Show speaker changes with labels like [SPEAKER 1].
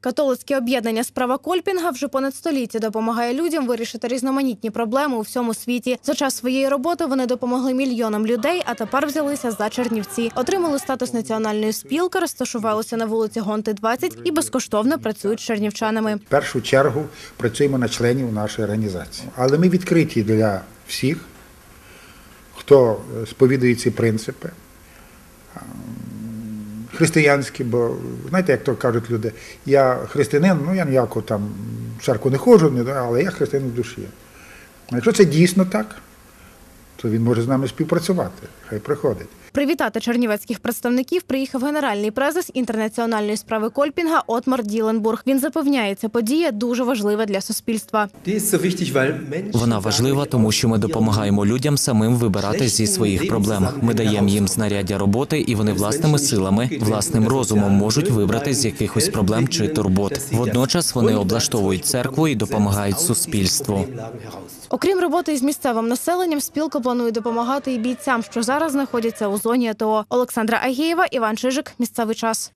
[SPEAKER 1] Католицьке об'єднання справа Кольпінга вже понад століття допомагає людям вирішити різноманітні проблеми у всьому світі. За час своєї роботи вони допомогли мільйонам людей, а тепер взялися за Чернівці. Отримали статус національної спілки, розташувалися на вулиці Гонти 20 і безкоштовно працюють з чернівчанами.
[SPEAKER 2] В першу чергу працюємо на членів нашої організації. Але ми відкриті для всіх, хто сповідує ці принципи. Християнські, бо знаєте, як то кажуть люди, я християнин, ну я ніяко там в церкву не ходжу, але я християнин в душі. Якщо це дійсно так, то він може з нами співпрацювати. Хай приходить.
[SPEAKER 1] Привітати чернівецьких представників приїхав генеральний презес інтернаціональної справи Кольпінга Отмар Діленбург. Він запевняє, ця подія дуже важлива для суспільства.
[SPEAKER 3] Вона важлива, тому що ми допомагаємо людям самим вибирати зі своїх проблем. Ми даємо їм знаряддя роботи, і вони власними силами, власним розумом можуть вибрати з якихось проблем чи турбот. Водночас вони облаштовують церкву і допомагають суспільству.
[SPEAKER 1] Окрім роботи із місцевим населенням, спілка планує допомагати і бійцям, що зараз знаходяться у зоні АТО. Олександра Агієва, Іван Чижик. Місцевий час.